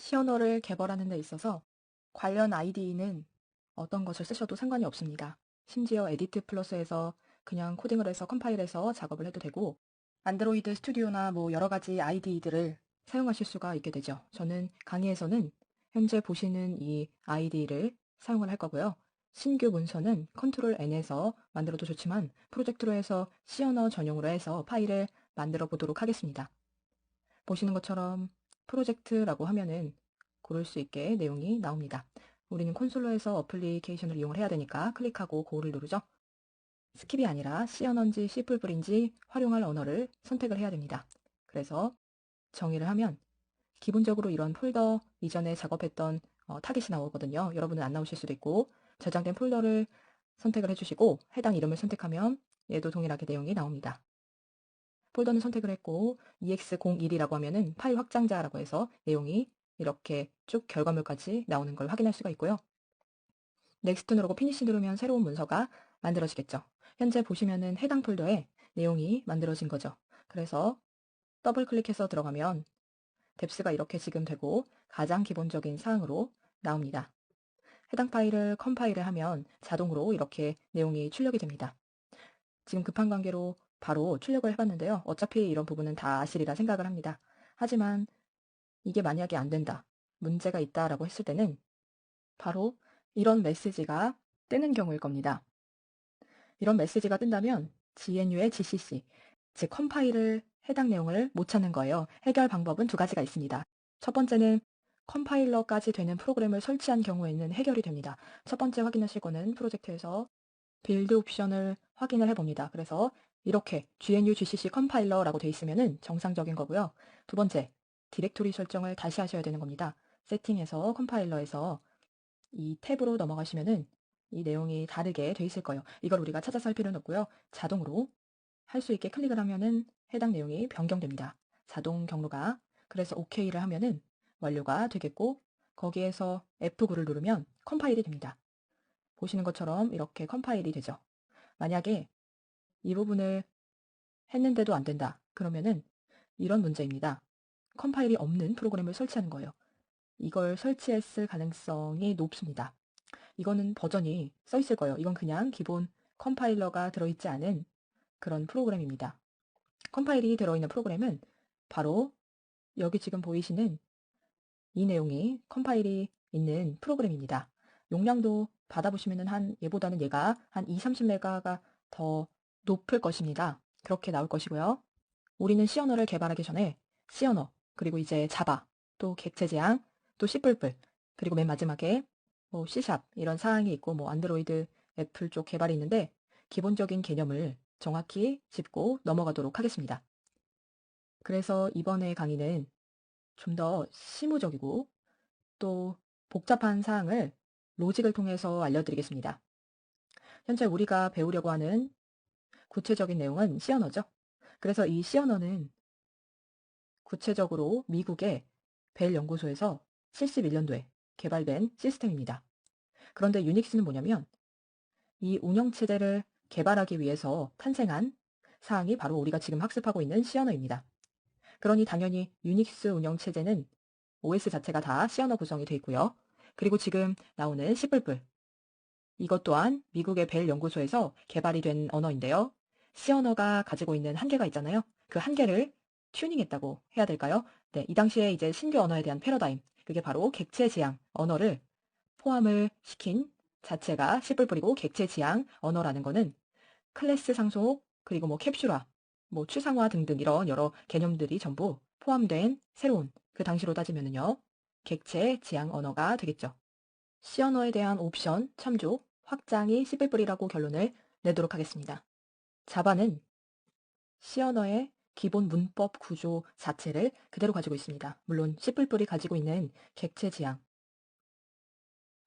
C 언어를 개발하는 데 있어서 관련 IDE는 어떤 것을 쓰셔도 상관이 없습니다. 심지어 에디트 플러스에서 그냥 코딩을 해서 컴파일해서 작업을 해도 되고 안드로이드 스튜디오나 뭐 여러 가지 IDE들을 사용하실 수가 있게 되죠. 저는 강의에서는 현재 보시는 이 IDE를 사용을 할 거고요. 신규 문서는 컨트롤 N에서 만들어도 좋지만 프로젝트로 해서 C 언어 전용으로 해서 파일을 만들어 보도록 하겠습니다. 보시는 것처럼 프로젝트라고 하면은 고를 수 있게 내용이 나옵니다. 우리는 콘솔로에서 어플리케이션을 이용을 해야 되니까 클릭하고 고를 누르죠. 스킵이 아니라 C 언어인지 C++인지 활용할 언어를 선택을 해야 됩니다. 그래서 정의를 하면 기본적으로 이런 폴더 이전에 작업했던 어, 타깃이 나오거든요. 여러분은 안 나오실 수도 있고 저장된 폴더를 선택을 해주시고 해당 이름을 선택하면 얘도 동일하게 내용이 나옵니다. 폴더는 선택을 했고 ex01이라고 하면은 파일 확장자라고 해서 내용이 이렇게 쭉 결과물까지 나오는 걸 확인할 수가 있고요. 넥스트 누르고 피니시 누르면 새로운 문서가 만들어지겠죠. 현재 보시면은 해당 폴더에 내용이 만들어진 거죠. 그래서 더블 클릭해서 들어가면 뎁스가 이렇게 지금 되고 가장 기본적인 사항으로 나옵니다. 해당 파일을 컴파일을 하면 자동으로 이렇게 내용이 출력이 됩니다. 지금 급한 관계로 바로 출력을 해봤는데요. 어차피 이런 부분은 다 아시리라 생각을 합니다. 하지만 이게 만약에 안 된다, 문제가 있다라고 했을 때는 바로 이런 메시지가 뜨는 경우일 겁니다. 이런 메시지가 뜬다면 GNU의 GCC, 즉 컴파일을 해당 내용을 못 찾는 거예요. 해결 방법은 두 가지가 있습니다. 첫 번째는 컴파일러까지 되는 프로그램을 설치한 경우에는 해결이 됩니다. 첫 번째 확인하실 거는 프로젝트에서 빌드 옵션을 확인을 해봅니다. 그래서 이렇게 GNU GCC 컴파일러라고 되어 있으면 정상적인 거고요. 두 번째, 디렉토리 설정을 다시 하셔야 되는 겁니다. 세팅에서 컴파일러에서 이 탭으로 넘어가시면은 이 내용이 다르게 돼 있을 거예요. 이걸 우리가 찾아서 할 필요는 없고요. 자동으로 할 수 있게 클릭을 하면은 해당 내용이 변경됩니다. 자동 경로가 그래서 OK를 하면은 완료가 되겠고 거기에서 F9를 누르면 컴파일이 됩니다. 보시는 것처럼 이렇게 컴파일이 되죠. 만약에 이 부분을 했는데도 안 된다. 그러면은 이런 문제입니다. 컴파일이 없는 프로그램을 설치하는 거예요. 이걸 설치했을 가능성이 높습니다. 이거는 버전이 써 있을 거예요. 이건 그냥 기본 컴파일러가 들어있지 않은 그런 프로그램입니다. 컴파일이 들어있는 프로그램은 바로 여기 지금 보이시는 이 내용이 컴파일이 있는 프로그램입니다. 용량도 받아보시면 한 얘보다는 얘가 한 2, 30메가가 더 높을 것입니다. 그렇게 나올 것이고요. 우리는 C 언어를 개발하기 전에 C 언어, 그리고 이제 자바, 또 객체 제한, 또 C++, 그리고 맨 마지막에 뭐 C샵 이런 사항이 있고 뭐 안드로이드 애플 쪽 개발이 있는데 기본적인 개념을 정확히 짚고 넘어가도록 하겠습니다. 그래서 이번에 강의는 좀 더 실무적이고 또 복잡한 사항을 로직을 통해서 알려드리겠습니다. 현재 우리가 배우려고 하는 구체적인 내용은 C 언어죠. 그래서 이 C 언어는 구체적으로 미국의 벨 연구소에서 71년도에 개발된 시스템입니다. 그런데 유닉스는 뭐냐면 이 운영체제를 개발하기 위해서 탄생한 사항이 바로 우리가 지금 학습하고 있는 C 언어입니다. 그러니 당연히 유닉스 운영체제는 OS 자체가 다 C 언어 구성이 되어 있고요. 그리고 지금 나오는 C++ 이것 또한 미국의 벨 연구소에서 개발이 된 언어인데요. C 언어가 가지고 있는 한계가 있잖아요. 그 한계를 튜닝했다고 해야 될까요? 네, 이 당시에 이제 신규 언어에 대한 패러다임, 그게 바로 객체 지향 언어를 포함을 시킨 자체가 C++이고 객체 지향 언어라는 거는 클래스 상속, 그리고 뭐 캡슐화, 뭐 추상화 등등 이런 여러 개념들이 전부 포함된 새로운 그 당시로 따지면은요. 객체 지향 언어가 되겠죠. C 언어에 대한 옵션, 참조, 확장이 C++이라고 결론을 내도록 하겠습니다. 자바는 C 언어의 기본 문법 구조 자체를 그대로 가지고 있습니다. 물론 C++이 가지고 있는 객체 지향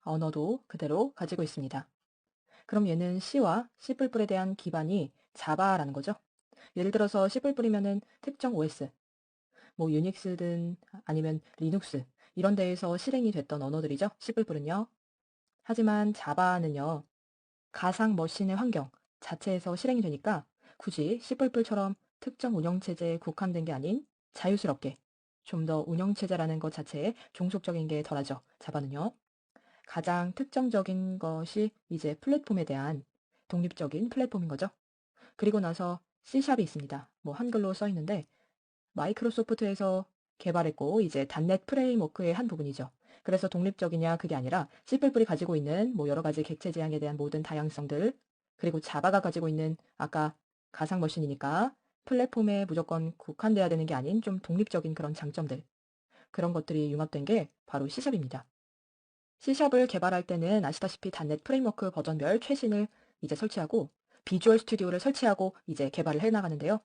언어도 그대로 가지고 있습니다. 그럼 얘는 C와 C++에 대한 기반이 자바라는 거죠. 예를 들어서 C++이면은 특정 OS, 뭐 유닉스든 아니면 리눅스 이런 데에서 실행이 됐던 언어들이죠. C++는요. 하지만 자바는요. 가상 머신의 환경 자체에서 실행이 되니까 굳이 C++처럼 특정 운영체제에 국한된 게 아닌 자유스럽게 좀 더 운영체제라는 것 자체에 종속적인 게 덜하죠. 자바는요. 가장 특정적인 것이 이제 플랫폼에 대한 독립적인 플랫폼인 거죠. 그리고 나서 C샵이 있습니다. 뭐 한글로 써 있는데 마이크로소프트에서 개발했고 이제 단넷 프레임워크의 한 부분이죠. 그래서 독립적이냐 그게 아니라 C++이 가지고 있는 뭐 여러 가지 객체 지향에 대한 모든 다양성들 그리고 자바가 가지고 있는 아까 가상 머신이니까 플랫폼에 무조건 국한돼야 되는 게 아닌 좀 독립적인 그런 장점들 그런 것들이 융합된 게 바로 C샵입니다. C샵을 개발할 때는 아시다시피 단넷 프레임워크 버전별 최신을 이제 설치하고 비주얼 스튜디오를 설치하고 이제 개발을 해나가는데요.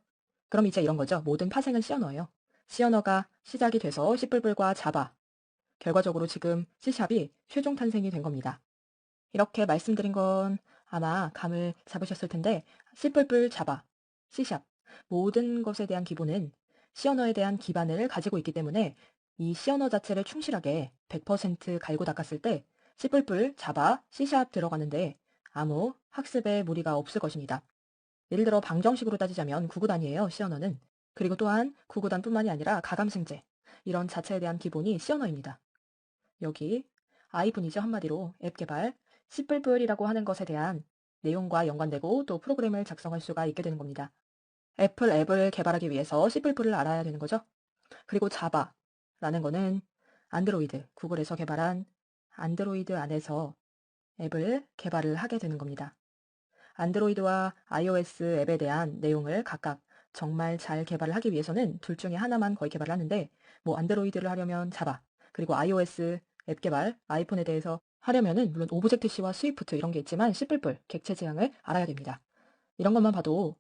그럼 이제 이런 거죠. 모든 파생은 C 언어예요. C 언어가 시작이 돼서 C++과 자바 결과적으로 지금 C샵이 최종 탄생이 된 겁니다. 이렇게 말씀드린 건 아마 감을 잡으셨을 텐데 C++ 자바, C샵 모든 것에 대한 기본은 C 언어에 대한 기반을 가지고 있기 때문에 이 C 언어 자체를 충실하게 100% 갈고 닦았을 때 C++, 자바, C샵 들어가는데 아무 학습에 무리가 없을 것입니다. 예를 들어 방정식으로 따지자면 구구단이에요, C 언어는. 그리고 또한 구구단뿐만이 아니라 가감생제, 이런 자체에 대한 기본이 C 언어입니다. 여기 I분이죠, 한마디로 앱 개발, C++이라고 하는 것에 대한 내용과 연관되고 또 프로그램을 작성할 수가 있게 되는 겁니다. 애플 앱을 개발하기 위해서 C++를 알아야 되는 거죠. 그리고 자바라는 거는 안드로이드, 구글에서 개발한 안드로이드 안에서 앱을 개발을 하게 되는 겁니다. 안드로이드와 iOS 앱에 대한 내용을 각각 정말 잘 개발을 하기 위해서는 둘 중에 하나만 거의 개발을 하는데 뭐 안드로이드를 하려면 자바 그리고 iOS 앱 개발 아이폰에 대해서 하려면은 물론 오브젝트-C와 스위프트 이런 게 있지만 C++ 객체 지향을 알아야 됩니다. 이런 것만 봐도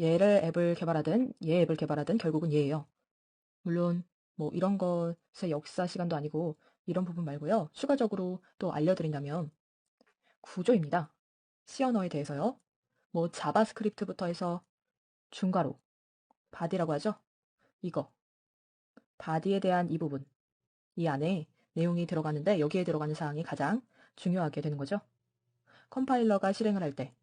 얘를 앱을 개발하든 얘 앱을 개발하든 결국은 얘예요. 물론 뭐 이런 것의 역사 시간도 아니고 이런 부분 말고요. 추가적으로 또 알려드린다면 구조입니다. C 언어에 대해서요. 뭐 자바스크립트부터 해서 중괄호, 바디라고 하죠. 이거, 바디에 대한 이 부분, 이 안에 내용이 들어가는데 여기에 들어가는 사항이 가장 중요하게 되는 거죠. 컴파일러가 실행을 할 때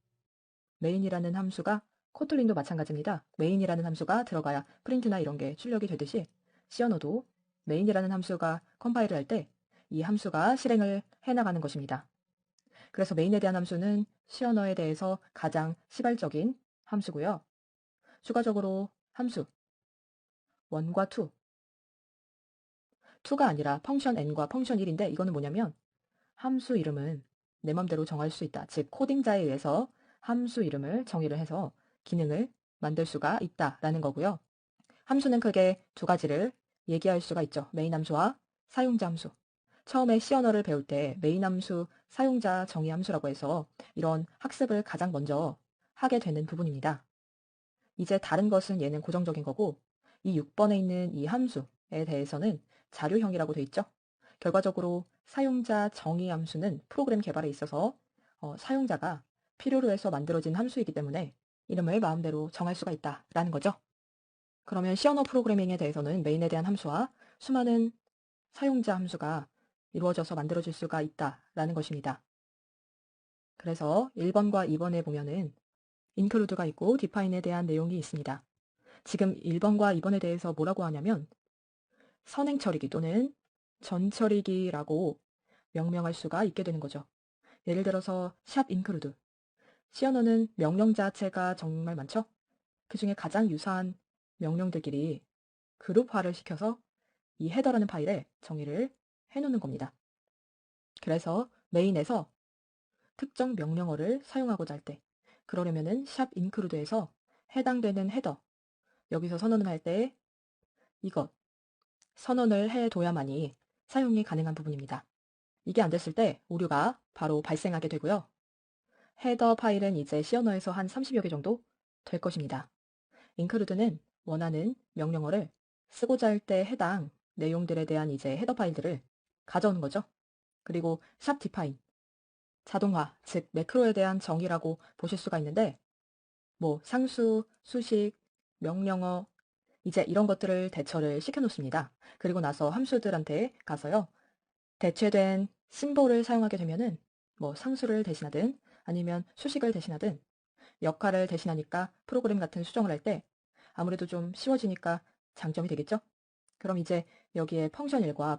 메인이라는 함수가 코틀린도 마찬가지입니다. 메인이라는 함수가 들어가야 프린트나 이런 게 출력이 되듯이 언어도 메인이라는 함수가 컴파일을 할 때 이 함수가 실행을 해나가는 것입니다. 그래서 메인에 대한 함수는 언어에 대해서 가장 시발적인 함수고요. 추가적으로 함수 1과 2 2가 아니라 펑션 n과 펑션 1인데 이거는 뭐냐면 함수 이름은 내 맘대로 정할 수 있다. 즉 코딩자에 의해서 함수 이름을 정의를 해서 기능을 만들 수가 있다라는 거고요. 함수는 크게 두 가지를 얘기할 수가 있죠. 메인 함수와 사용자 함수. 처음에 C 언어를 배울 때 메인 함수, 사용자 정의 함수라고 해서 이런 학습을 가장 먼저 하게 되는 부분입니다. 이제 다른 것은 얘는 고정적인 거고 이 6번에 있는 이 함수에 대해서는 자료형이라고 돼 있죠. 결과적으로 사용자 정의 함수는 프로그램 개발에 있어서 어, 사용자가 필요로 해서 만들어진 함수이기 때문에 이름을 마음대로 정할 수가 있다라는 거죠. 그러면 언어 프로그래밍에 대해서는 메인에 대한 함수와 수많은 사용자 함수가 이루어져서 만들어질 수가 있다라는 것입니다. 그래서 1번과 2번에 보면은 include가 있고 define에 대한 내용이 있습니다. 지금 1번과 2번에 대해서 뭐라고 하냐면 선행 처리기 또는 전 처리기라고 명명할 수가 있게 되는 거죠. 예를 들어서 샵 include. C 언어는 명령 자체가 정말 많죠? 그 중에 가장 유사한 명령들끼리 그룹화를 시켜서 이 헤더라는 파일에 정의를 해놓는 겁니다. 그래서 메인에서 특정 명령어를 사용하고자 할 때 그러려면은 샵 include에서 해당되는 헤더 여기서 선언을 할 때 이것 선언을 해둬야만이 사용이 가능한 부분입니다. 이게 안 됐을 때 오류가 바로 발생하게 되고요. 헤더 파일은 이제 언어에서 한 30여 개 정도 될 것입니다. include는 원하는 명령어를 쓰고자 할 때 해당 내용들에 대한 이제 헤더 파일들을 가져오는 거죠. 그리고 샵 define 자동화, 즉 매크로에 대한 정의라고 보실 수가 있는데 뭐 상수, 수식, 명령어 이제 이런 것들을 대처를 시켜 놓습니다. 그리고 나서 함수들한테 가서요. 대체된 심볼을 사용하게 되면은 뭐 상수를 대신하든 아니면 수식을 대신하든 역할을 대신하니까 프로그램 같은 수정을 할 때 아무래도 좀 쉬워지니까 장점이 되겠죠? 그럼 이제 여기에 펑션 1과